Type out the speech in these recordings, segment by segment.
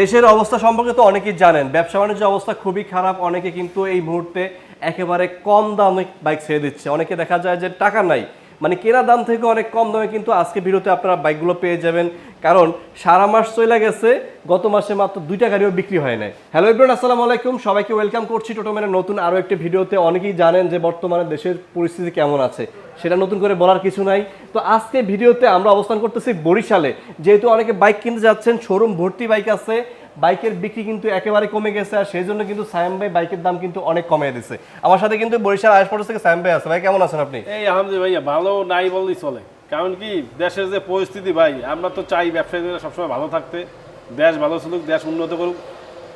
দেশের অবস্থা সম্পর্কে তো অনেকেই জানেন। ব্যবসা বাণিজ্য অবস্থা খুবই খারাপ। অনেকে কিন্তু এই মুহূর্তে একেবারে কম দামে বাইক ছেড়ে দিচ্ছে। অনেকে দেখা যায় যে টাকা নাই। মানে কেনা দাম থেকে অনেক কম দামে কিন্তু আজকে ভিডিওতে আপনারা বাইকগুলো পেয়ে যাবেন। কারণ সারা মাস চলে গেছে, গত মাসে মাত্র দুইটা গাড়িও বিক্রি হয় নাই। হ্যালো ইব্রান আসসালামু আলাইকুম। সবাইকে ওয়েলকাম করছি টোটোমেনের নতুন আরও একটি ভিডিওতে। অনেকেই জানেন যে বর্তমানে দেশের পরিস্থিতি কেমন আছে, সেটা নতুন করে বলার কিছু নাই। তো আজকে ভিডিওতে আমরা অবস্থান করতেছি বরিশালে। যেহেতু অনেকে বাইক কিনতে যাচ্ছেন শোরুম ভর্তি বাইক আছে। বাইকের বিক্রি কিন্তু একেবারে কমে গেছে আর সেই জন্য কিন্তু সায়েম ভাই বাইকের দাম কিন্তু অনেক কমিয়ে দিচ্ছে আমার সাথে কিন্তু বরিশাল আয়সপোর্টস থেকে সায়েম ভাই আছে। ভাই, কেমন আছেন আপনি? এই আলহামদুলিল্লাহ ভাইয়া, ভালো নাই বললেই চলে। কারণ কি, দেশের যে পরিস্থিতি ভাই, আমরা তো চাই ব্যবসায়ীরা সবসময় ভালো থাকতে। দেশ ভালো চলুক, দেশ উন্নত করুক।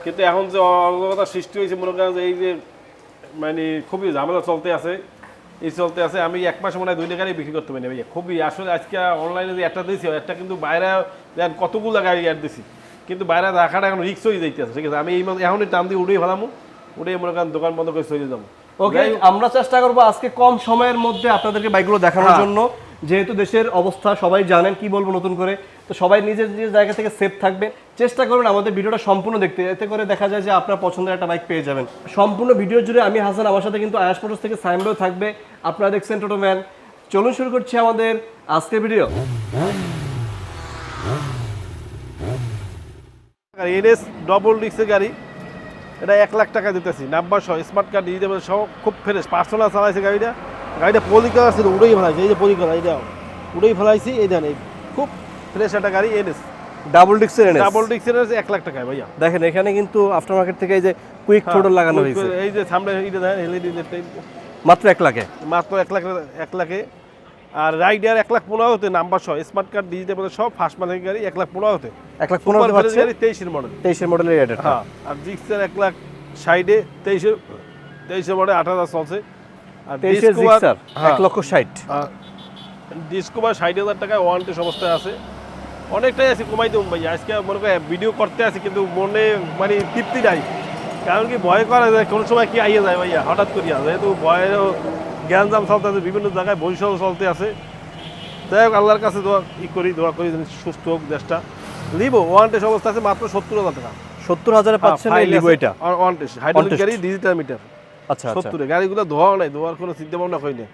কিন্তু এখন যে অরাজকতা সৃষ্টি হয়েছে, মনে করেন যে এই যে মানে খুবই ঝামেলা চলতে আছে। এই চলতে আছে, আমি এক মাস মনে হয় দুইটা গাড়ি বিক্রি করতে পারি ভাইয়া। খুবই আসলে আজকে অনলাইনে যে একটা দিয়েছি একটা কিন্তু বাইরে কতগুলো গাড়ি অ্যাড দিছি। কিন্তু বাইরে রাখাটা এখন রিক্স হয়ে যাইতেছে ঠিক আছে? আমি এই এখনই টান দিয়ে উড়েই ফেলামু উড়ে মনে করেন দোকান বন্ধ করে চলে যাব। ওকে আমরা চেষ্টা করব আজকে কম সময়ের মধ্যে আপনাদেরকে বাইকগুলো দেখানোর হ্যাঁ। জন্য। যেহেতু দেশের অবস্থা সবাই জানেন কি বলব নতুন করে। তো সবাই নিজের নিজের জায়গা থেকে সেফ থাকবে। চেষ্টা করুন আমাদের ভিডিওটা সম্পূর্ণ দেখতে। এতে করে দেখা যায় যে আপনার পছন্দের একটা বাইক পেয়ে যাবেন। সম্পূর্ণ ভিডিও জুড়ে আমি হাসান আমার সাথে কিন্তু আয়াস মোটরস থেকে সাইমবেও থাকবে। আপনারা দেখছেন টোটো ম্যান চলুন শুরু করছি আমাদের আজকের ভিডিও এনএস ডবল ডিক্সের গাড়ি। এটা এক লাখ টাকা দিতেছি নাম্বার সহ স্মার্ট কার্ড ডিজিটাল সহ খুব ফ্রেশ পার্সোনাল চালাইছে গাড়িটা। গাড়িটা পরিকার আছে উড়েই ফেলাইছে এই যে পরিকার এইটা উড়েই ফেলাইছি এই দেন খুব ফ্রেশ একটা গাড়ি এনএস। ডাবল ডিক্সের এনে ডাবল ডিক্সের এক লাখ টাকায় ভাইয়া। দেখেন এখানে কিন্তু আফটার মার্কেট থেকে এই যে কুইক হ্যাঁ, থ্রোটল লাগানো হয়েছে। এই যে সামনে এইটা দেখেন এলইডি মাত্র এক লাখে? মাত্র এক লাখ এক লাখে। আর রাইডার এক লাখ পনেরো হতে নাম্বার সহ স্মার্ট কার্ড ডিজিটাল সব ফার্স্ট মালিক গাড়ি এক লাখ পনেরো হতে। এক লাখ পনেরো গাড়ি তেইশের মডেল তেইশের মডেলের এটা হ্যাঁ আর জিক্সের এক লাখ সাইডে তেইশে তেইশে মডেল আট হাজার চলছে। আর তেইশের জিক্সার এক লক্ষ ষাট। ডিসকভার ষাট হাজার টাকায় ওয়ারেন্টি অবস্থায় আছে। অনেকটাই আছে কমাই দেবো ভাই। আজকে মনে করি ভিডিও করতে আছে কিন্তু মনে মানে তৃপ্তি নাই। কারণ কি ভয় করা যায় কোনো সময় কি আইয়ে যায় ভাইয়া হঠাৎ করিয়া। যেহেতু ভয়েরও জ্ঞানজাম চলতে আছে বিভিন্ন জায়গায় বৈষম্য চলতে আছে। যাই হোক আল্লাহর কাছে দোয়া ই করি দোয়া করি যেন সুস্থ হোক দেশটা। লিবো ওয়ারেন্টি অবস্থা আছে মাত্র সত্তর হাজার টাকা। সত্তর হাজারে পাচ্ছেন এই লিভো এটা? ওয়ারেন্টি হাইড্রোলিক গাড়ি ডিজিটাল মিটার আচ্ছা আচ্ছা। সত্তরে। গাড়িগুলো ধোয়াও নাই ধোয়ার কোনো চিন্তা ভাবনা করি না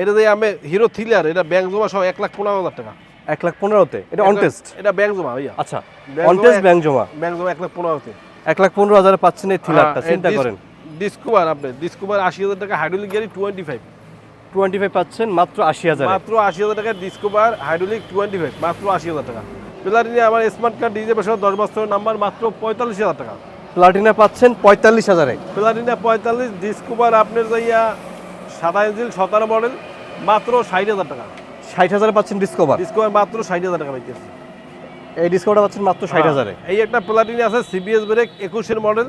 এটা যে আমি হিরো থ্রিলার এটা ব্যাংক জমা সহ এক লাখ পনেরো হাজার টাকা। এক লাখ পনেরোতে? এটা অন টেস্ট এটা ব্যাংক জমা ভাইয়া। আচ্ছা অন টেস্ট ব্যাংক জমা? ব্যাংক জমা এক লাখ পনেরোতে। এক লাখ পনেরো হাজারে পাচ্ছেন এই থ্রিলারটা হ্যাঁ, চিন্তা করেন। ডিসকভার আপনি ডিসকভার আশি হাজার টাকা হাইড্রোলিক গাড়ি টোয়েন্টি ফাইভ টোয়েন্টি ফাইভ পাচ্ছেন মাত্র আশি হাজার। মাত্র আশি হাজার টাকা ডিসকভার হাইড্রোলিক টোয়েন্টি ফাইভ মাত্র আশি হাজার টাকা। প্লাটিনি আমার স্মার্ট কার্ড ডিজে সহ দশ বছরের নাম্বার মাত্র পঁয়তাল্লিশ হাজার টাকা। প্লাটিনা পাচ্ছেন পঁয়তাল্লিশ হাজারে। প্লাটিনা পঁয়তাল্লিশ ডিসকভার আপনার যাইয়া সাদা ইঞ্জিন সতেরো মডেল মাত্র ষাট হাজার টাকা। ষাট হাজারে পাচ্ছেন ডিসকভার ডিসকভার মাত্র ষাট হাজার টাকা পাইতেছে। এই ডিসকভারটা পাচ্ছেন মাত্র ষাট হাজারে। হ্যাঁ, এই একটা প্লাটিনি আছে সিবিএস ব্রেক একুশের মডেল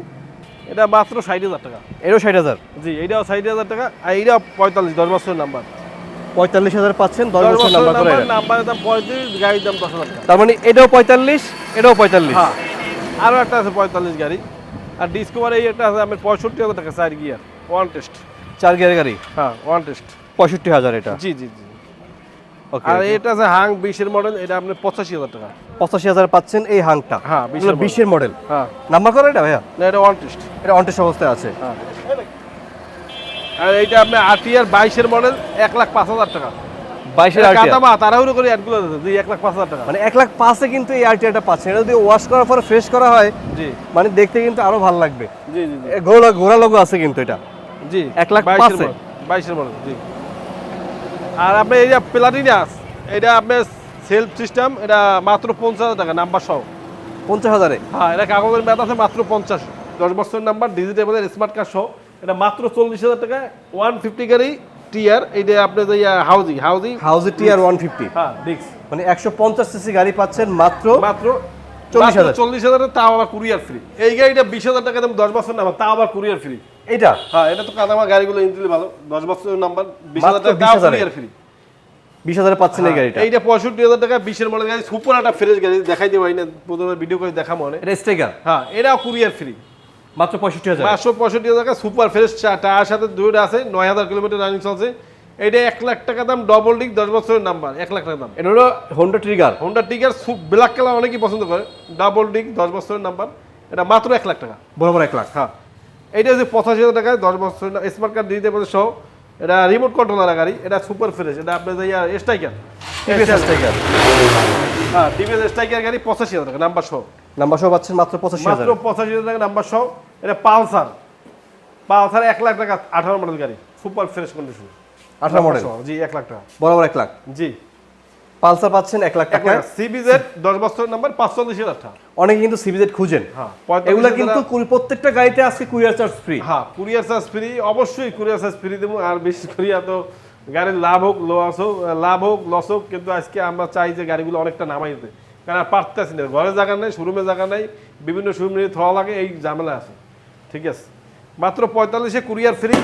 এটা মাত্র ষাট হাজার টাকা। এরও ষাট হাজার? জি এটাও ষাট হাজার টাকা আর এইটাও পঁয়তাল্লিশ দশ বছরের নাম্বার। পঁয়তাল্লিশ হাজার পাচ্ছেন দশ বছর নাম্বার নাম্বার এটা। নাম্বারের দাম পঁয়ত্রিশ গাড়ির দাম দশ হাজার তার মানে এটাও পঁয়তাল্লিশ এটাও পঁয়তাল্লিশ। হ্যাঁ। আরও একটা আছে পঁয়তাল্লিশ গাড়ি। আর ডিসকভার এই একটা আছে আমার পঁয়ষট্টি হাজার টাকা চার গিয়ার ওয়ান টেস্ট। চার গিয়ার গাড়ি? হ্যাঁ ওয়ান টেস্ট। পঁয়ষট্টি হাজার এটা? জি জি জি। আর এটা আছে হাং বিশের মডেল এটা আপনার পঁচাশি হাজার টাকা। পঁচাশি হাজার পাচ্ছেন এই হাংটা। হ্যাঁ, বিশের মডেল হ্যাঁ। নাম্বার করে এটা ভাইয়া? না এটা ওয়ান টেস্ট এটা অনটেস অবস্থায় আছে। হ্যাঁ। আর এইটা আপনার আটিয়ার বাইশের মডেল এক লাখ পাঁচ হাজার টাকা। বাইশের আরটিআর কাতামা তাড়াহুড়ো করে অ্যাডগুলো দিচ্ছে এক লাখ পাঁচ হাজার টাকা। মানে এক লাখ পাঁচে কিন্তু এই আরটিআরটা পাচ্ছেন। এটা যদি ওয়াশ করার পরে ফ্রেশ করা হয় জি। মানে দেখতে কিন্তু আরও ভালো লাগবে। জি জি জি। ঘোড়া ঘোড়া লোগো আছে কিন্তু এটা। জি এক লাখ পাঁচে? বাইশের মডেল জি। আর আপনি এই যে প্লাটিনাস এটা আপনার সেলফ সিস্টেম এটা মাত্র পঞ্চাশ হাজার টাকা নাম্বার সহ। পঞ্চাশ হাজারে? হ্যাঁ এটা কাগজের মেয়াদ আছে মাত্র পঞ্চাশ। দশ বছরের নাম্বার ডিজিটাল স্মার্ট কার্ড সহ। এটা মাত্র চল্লিশ হাজার টাকা ওয়ান ফিফটি গাড়ি টিয়ার এইটা আপনি যে হাউজিং হাউজিং হাউজে টিয়ার ওয়ান ফিফটি হ্যাঁ ডিক্স মানে একশো পঞ্চাশ সিসি গাড়ি পাচ্ছেন মাত্র মাত্র চল্লিশ হাজার। চল্লিশ হাজার তাও আবার কুরিয়ার ফ্রি এই গাড়িটা বিশ হাজার টাকা দাম দশ বছর নাম্বার তাও আবার কুরিয়ার ফ্রি এটা? হ্যাঁ এটা তো কাদামা গাড়িগুলো ইঞ্জিন ভালো। দশ বছরের নাম্বার বিশ মাত্র হাজার? টাকা 20,000 ফ্রি বিশ হাজারে পাচ্ছেন এই গাড়িটা? এইটা পঁয়ষট্টি হাজার টাকা বিশের মডেল গাড়ি সুপার একটা ফ্রেশ গাড়ি দেখাই না প্রথমে ভিডিও করে দেখা মনে এটা হ্যাঁ এটাও কুরিয়ার ফ্রি মাত্র পঁয়ষট্টি হাজার? পাঁচশো পঁয়ষট্টি হাজার টাকা সুপার ফ্রেশ টায়ার সাথে দুইটা আছে নয় হাজার কিলোমিটার রানিং চলছে। এইটা এক লাখ টাকা দাম ডবল ডিক দশ বছরের নাম্বার এক লাখ টাকা দাম। এটা হলো Honda trigger Honda tiger black colour অনেকেই পছন্দ করে। ডাবল ডিক দশ বছরের নাম্বার এটা মাত্র এক লাখ টাকা। বরাবর এক লাখ? হ্যাঁ। এইটা যে পঁচাশি হাজার টাকায় দশ বছরের স্মার্ট কার্ড দিতে পারে সহ এটা রিমোট কন্ট্রোলার গাড়ি এটা সুপার ফ্রেশ এটা আপনার যে স্ট্রাইকার টিভিএস টাইগার হ্যাঁ টিভিএস স্ট্রাইকার গাড়ি পঁচাশি হাজার টাকা নাম্বার সহ। নাম্বার সহ পাচ্ছেন মাত্র পঁচাশি হাজার। মাত্র পঁচাশি হাজার টাকা নাম্বার সহ। এটা পালসার। পালসার এক লাখ টাকা আঠারো মডেল গাড়ি সুপার ফ্রেশ কন্ডিশন আঠারো মডেল জি এক লাখ টাকা। বরাবর এক লাখ? জি। পালসার পাচ্ছেন এক লাখ টাকা সিবিজেড দশ বছরের নাম্বার পাঁচচল্লিশ হাজার টাকা। অনেকে কিন্তু সিবিজেড খুঁজেন। হ্যাঁ এগুলা কিন্তু প্রত্যেকটা গাড়িতে আজকে কুরিয়ার চার্জ ফ্রি হ্যাঁ কুরিয়ার চার্জ ফ্রি অবশ্যই কুরিয়ার চার্জ ফ্রি দেবো। আর বিশেষ করে এত গাড়ির লাভ হোক লস হোক লাভ হোক লস হোক কিন্তু আজকে আমরা চাই যে গাড়িগুলো অনেকটা নামাই দিতে। কারণ আর পারতেছি না। ঘরে জায়গা নেই শোরুমে জায়গা নেই বিভিন্ন শোরুমে থোয়া লাগে এই ঝামেলা আছে। ঠিক আছে? মাত্র পঁয়তাল্লিশে কুরিয়ার ফ্রি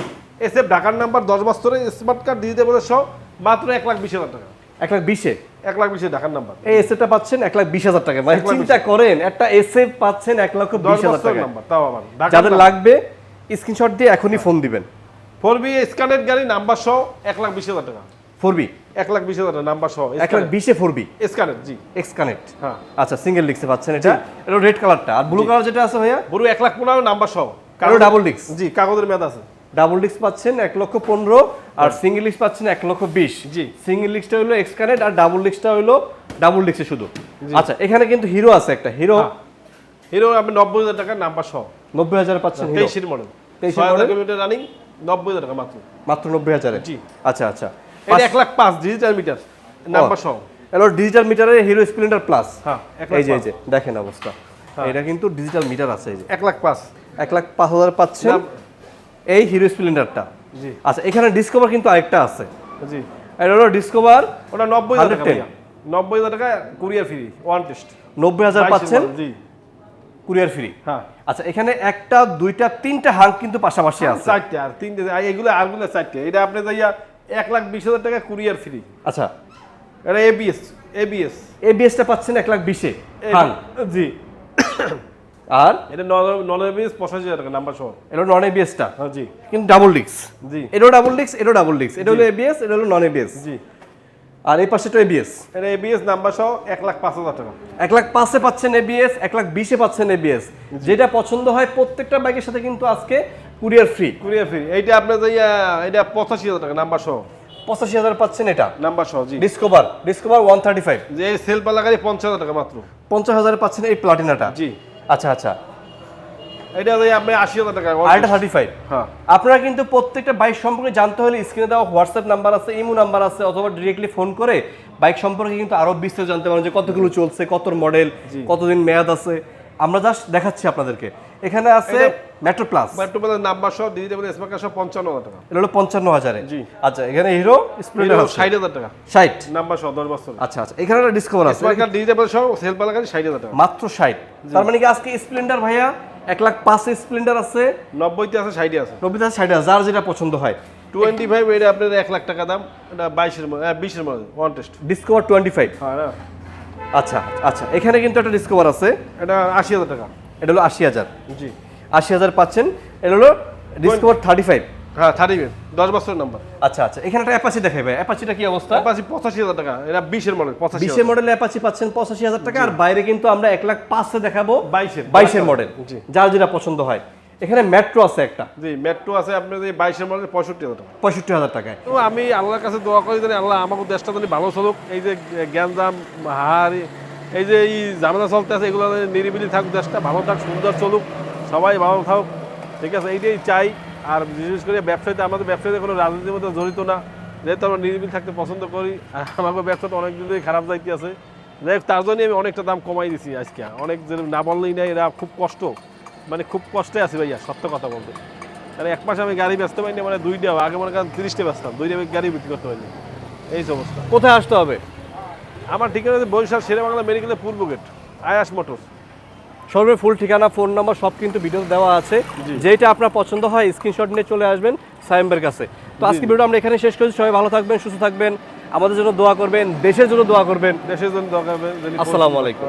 এসে ঢাকার নাম্বার দশ বছরে স্মার্ট কার্ড দিয়ে দেবো সহ মাত্র এক লাখ বিশ হাজার টাকা। এক লাখ বিশে? এক লাখ বিশে ঢাকার নাম্বার। এই এসএটা পাচ্ছেন এক লাখ বিশ হাজার টাকা। মানে চিন্তা করেন একটা এসএ পাচ্ছেন এক লক্ষ বিশ হাজার টাকা। নাম্বার তাও আবার যাদের লাগবে স্ক্রিনশট দিয়ে এখনই ফোন দিবেন। ফোর বি গাড়ি নাম্বার সহ এক লাখ বিশ হাজার টাকা। Four B? এক লাখ বিশ হাজার নাম্বার সহ এক লাখ বিশে ফোর বি? স্ক্যানেট জি। এক্স কানেক্ট হ্যাঁ। আচ্ছা সিঙ্গেল ডিক্সে পাচ্ছেন এটা। এটা রেড কালারটা আর ব্লু কালার যেটা আছে ভাইয়া? পুরো এক লাখ পনেরো নাম্বার সহ। আরও ডাবল জি কাগজের মেয়াদ আছে। ডাবল ডিক্স পাচ্ছেন এক লক্ষ পনেরো আর সিঙ্গেল ডিক্স পাচ্ছেন এক লক্ষ বিশ। জি। সিঙ্গেল ডিক্সটা হলো এক্স কানেক্ট আর ডাবল ডিক্সটা হলো ডাবল ডিক্সে শুধু। আচ্ছা এখানে কিন্তু হিরো আছে একটা। হিরো হ্যাঁ। হিরো আপনি নব্বই হাজার টাকা নাম্বার সহ। নব্বই হাজার পাচ্ছেন তেইশের মডেল 23 ছয় হাজার কিলোমিটার রানিং নব্বই হাজার টাকা মাত্র। মাত্র নব্বই হাজারে? জি। আচ্ছা আচ্ছা। এটা এক লাখ পাঁচ ডিজিটাল মিটার নাম্বার সহ। এলো ডিজিটাল মিটারের হিরো স্প্লেন্ডার প্লাস হ্যাঁ এই যে এই যে দেখেন অবস্থা। এটা কিন্তু ডিজিটাল মিটার আছে এই যে। এক লাখ পাঁচ। এক লাখ পাঁচ হাজার পাচ্ছেন। এই হিরো স্প্লেন্ডারটা জি। আচ্ছা এখানে ডিসকভার কিন্তু আরেকটা আছে। জি। এটা হলো ডিসকভার ওটা নব্বই হাজার টাকা নব্বই হাজার টাকা কুরিয়ার ফ্রি ওয়ান টেস্ট নব্বই হাজার পাচ্ছেন? জি। কুরিয়ার ফ্রি হ্যাঁ। আচ্ছা এখানে একটা দুইটা তিনটা কিন্তু পাশাপাশি আছে। চারটে আর তিনটে আরগুলো চারটে। এটা আপনি যাইয়া এক লাখ বিশ হাজার টাকা কুরিয়ার ফ্রি আচ্ছা। এটা এবিএস এবিএস এবিএসটা পাচ্ছেন এক লাখ বিশে। জি। আর? এটা নন এবিএস পঁচাশি হাজার টাকা নাম্বার সহ। এটা নন এবিএসটা হ্যাঁ জি। কিন্তু ডাবল ডিক্স জি। এটাও ডাবল ডিক্স এটাও ডাবল ডিক্স এটা হলো এবিএস এটা হলো নন এবিএস জি। আর এই পাশেটা এবিএস এটা এবিএস নাম্বার সহ এক লাখ পাঁচ হাজার টাকা। এক লাখ পাঁচে পাচ্ছেন এবিএস এক লাখ বিশে পাচ্ছেন এবিএস যেটা পছন্দ হয় প্রত্যেকটা বাইকের সাথে কিন্তু আজকে কুরিয়ার ফ্রি কুরিয়ার ফ্রি এইটা আপনার যাইয়া এটা পঁচাশি হাজার টাকা নাম্বার সহ। পঁচাশি হাজার পাচ্ছেন এটা? নাম্বার সহ জি। Discover discover one thirty five যে সেল পালা পঞ্চাশ হাজার টাকা মাত্র। পঞ্চাশ হাজার পাচ্ছেন এই প্লাটিনাটা জি। আচ্ছা আচ্ছা। এটা যাই আপনি আশি হাজার টাকা থার্টি ফাইভ হ্যাঁ। আপনারা কিন্তু প্রত্যেকটা বাইক সম্পর্কে জানতে হলে স্ক্রিনে দেওয়া হোয়াটসঅ্যাপ নাম্বার আছে ইমো নাম্বার আছে অথবা ডিরেক্টলি ফোন করে বাইক সম্পর্কে কিন্তু আরও বিস্তারিত জানতে পারেন যে কতগুলো চলছে কত মডেল কতদিন মেয়াদ আছে। আমরা জাস্ট দেখাচ্ছি আপনাদেরকে। এখানে আছে মেট্রো প্লাস মেট্রোপোলের নাম্বার সহ ডিজিটাল স্মার্ট সহ পঞ্চান্ন হাজার টাকা। এটা হলো পঞ্চান্ন হাজারে। জি। আচ্ছা এখানে হিরো স্প্লেন্ডার ষাট হাজার টাকা। ষাট। নাম্বার সহ দশ বছর আচ্ছা আচ্ছা এখানে একটা ডিসকভার আছে। স্মার্ট কার্ড ডিজিটাল সহ সেল পালা গাড়ি ষাট হাজার টাকা। মাত্র ষাট। তার মানে কি আজকে স্প্লেন্ডার ভাইয়া এক লাখ পাঁচ স্প্লেন্ডার আছে? নব্বইতে আছে ষাটে আছে। নব্বই হাজার ষাট হাজার যার যেটা পছন্দ হয়। টোয়েন্টি ফাইভ এটা আপনার এক লাখ টাকা দাম এটা বাইশের মধ্যে বিশের মধ্যে one test discover twenty five হ্যাঁ আচ্ছা আচ্ছা এখানে কিন্তু একটা ডিসকভার আছে। এটা আশি হাজার টাকা। এটা হলো আশি হাজার। জি। আশি হাজার পাচ্ছেন এটা হলো ডিসকভার থার্টি ফাইভ হ্যাঁ থার্টি দশ বছরের নাম্বার আচ্ছা আচ্ছা এখানে একটা অ্যাপাচি দেখাই ভাই। অ্যাপাচিটা কি অবস্থা? পাশে পঁচাশি হাজার টাকা এটা বিশের মডেল পঁচাশি বিশের মডেল অ্যাপাচি পাচ্ছেন পঁচাশি হাজার টাকা আর বাইরে কিন্তু আমরা এক লাখ পাঁচে দেখাবো বাইশের বাইশের মডেল জি। যার যেটা পছন্দ হয়। এখানে মেট্রো আছে একটা। জি মেট্রো আছে আপনার যে বাইশের মডেল পঁয়ষট্টি হাজার টাকা। পঁয়ষট্টি হাজার টাকায়। তো আমি আল্লাহর কাছে দোয়া করি জানি আল্লাহ আমাকে দেশটা জানি ভালো চলুক। এই যে গ্যাঞ্জাম হাহারি এই যে এই ঝামেলা চলতে আছে এগুলো নিরিবিলি থাকুক, দেশটা ভালো থাক, সুন্দর চলুক, সবাই ভালো থাকুক, ঠিক আছে? এইটাই চাই। আর বিশেষ করে ব্যবসায়ীতে, আমাদের ব্যবসায়ীতে কোনো রাজনীতির মধ্যে জড়িত না। যেহেতু আমরা নিরিবিলি থাকতে পছন্দ করি, আর আমাকে ব্যবসাটা অনেক দিন ধরেই খারাপ যাইতে আছে। যাই তার জন্যই আমি অনেকটা দাম কমাই দিছি আজকে। অনেক যে না বললেই নাই এরা খুব কষ্ট। মানে খুব কষ্টে আছে ভাইয়া, সত্য কথা বলতে। মানে এক মাসে আমি গাড়ি বেচতে পারিনি মানে দুইটা, আগে মনে করেন তিরিশটা বেচতাম দুইটা আমি গাড়ি বিক্রি করতে পারিনি। এই অবস্থা। কোথায় আসতে হবে? আমার ঠিকানা হচ্ছে বরিশাল শেরে বাংলা মেডিকেলের পূর্ব গেট আয়াস মোটর সর্বে ফুল ঠিকানা ফোন নাম্বার সব কিন্তু ভিডিও দেওয়া আছে। যেটা আপনার পছন্দ হয় স্ক্রিনশট নিয়ে চলে আসবেন সাইম্বের কাছে। তো আজকে ভিডিও আমরা এখানে শেষ করছি। সবাই ভালো থাকবেন সুস্থ থাকবেন। আমাদের জন্য দোয়া করবেন দেশের জন্য দোয়া করবেন। দেশের জন্য দোয়া করবেন। আসসালামু আলাইকুম।